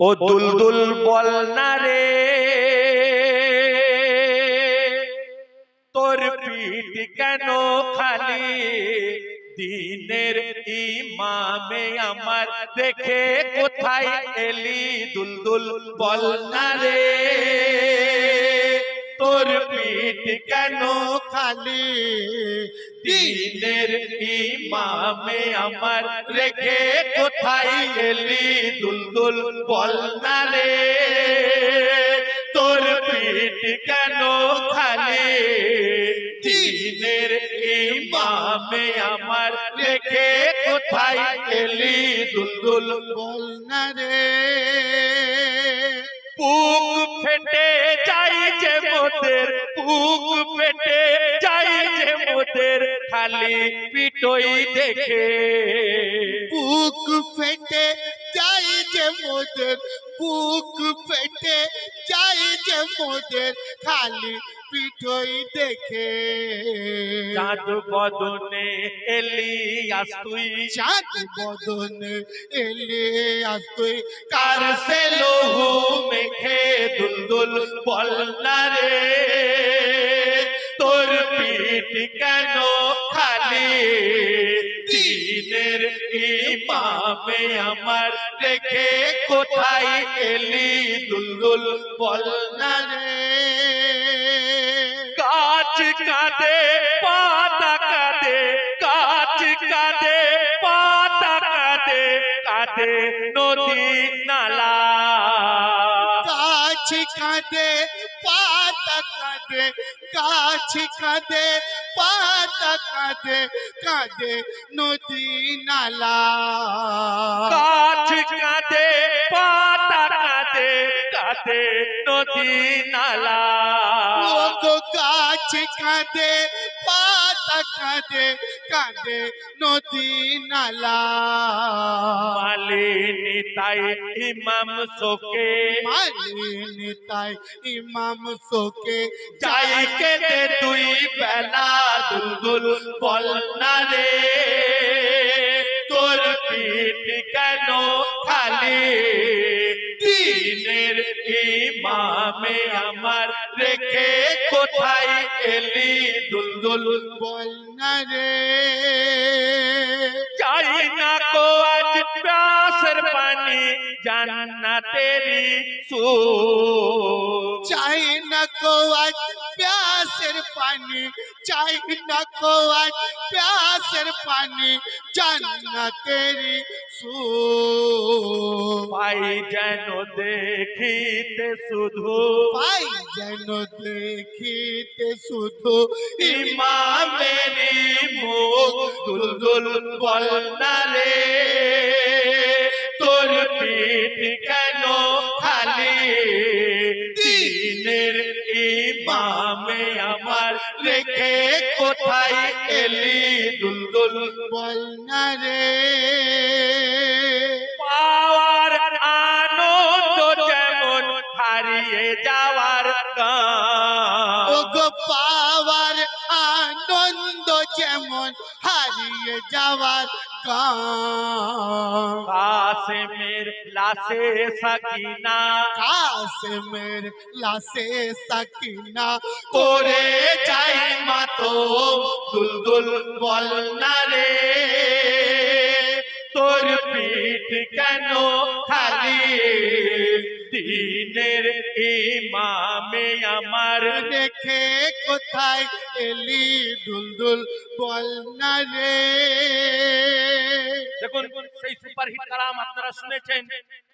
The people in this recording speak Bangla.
ও দুলদুল বল না রে। তোর পিঠ কেন খালি? দিনের ইমামে আমার দেখে কোথায় এলি? দুলদুল বল না রে। তোর পিঠ কেন খালি? দিনের ইমামে আমার রেখে কোথায় এলি দুলদুল বল না রে তোর পিঠ কেন খালি? দিনের ইমামে আমার রেখে কোথায় এলি দুলদুল বল না রে বুক ফেটে যাই যে মোদের, বুক ফেটে যাই যে মোদের, খালি পিটই দেখে। বুক ফেটে যে মোদের বুক ফেটে যাই যে মোদের খালি পিঠই দেখে। চাঁদ বদনে এলিয়াস তুই। চাঁদ বদনে এলে আজ তুই। কার সে লহু মেখে দুলদুল বল রে? পিঠ কেন খালি। দিনের ইমামে আমার রেখে কোথায় এলি দুলদুল বল না রে? গাছ কাঁদে, পাতা কাঁদে, গাছ কাঁদে, পাতা কাঁদে কাঁদে নদী নালা। গাছ কাঁদে, পাতা কাঁদে গাছ কাঁদে পাতা কাঁদে কাঁদে নদী নালা। গাছ কাঁদে পাতা কাঁদে কাঁদে নদী নালা। ও গাছ কাঁদে পাতা কাঁদে কাঁদে নদী নালা। মালিনী তাই ইমাম সোকে মালিনী তাই ইমাম সোকে যাই কেটে তুই বেলা দুলদুল বল না রে। তোর পিঠ কেন খালি। দিনের ইমামে আমার রেখে কোথায় এলি দুলদুল? বল না রে। চাই না কো প্যাসের পানি জান্নাতেরি সুখ। চাই না কো আজ প্যাসের পানি চাই না কো আজ প্যাসের পানি জান্না তেরি সু পাই যেন দেখিতে শুধু পাই যেন দেখিতে শুধু ইমামেরি মুখ দুলদুল বল না রে তোর পিঠ কেন খালি? দিনের ইমামে আমার রেখে কোথায় এলি দুলদুল? বল না রে। পাওয়ার আনন্দ যেমন হারিয়ে যাওয়ার গো পাওয়ার আনন্দ যেমন হারিয়ে যাওয়ার কাসেমের লাশে সাকিনা। কাশ্মীর লাসে সাকিনা। করে যাই মাতো দুলদুল বল না রে। তোর পিঠ কেন খালি? দিনের ইমামে আমার। দেখে কোথায় এলি দুলদুল বল না রে? দেখুন সেই সুপারহিট কালাম আপনারা শুনেছেন।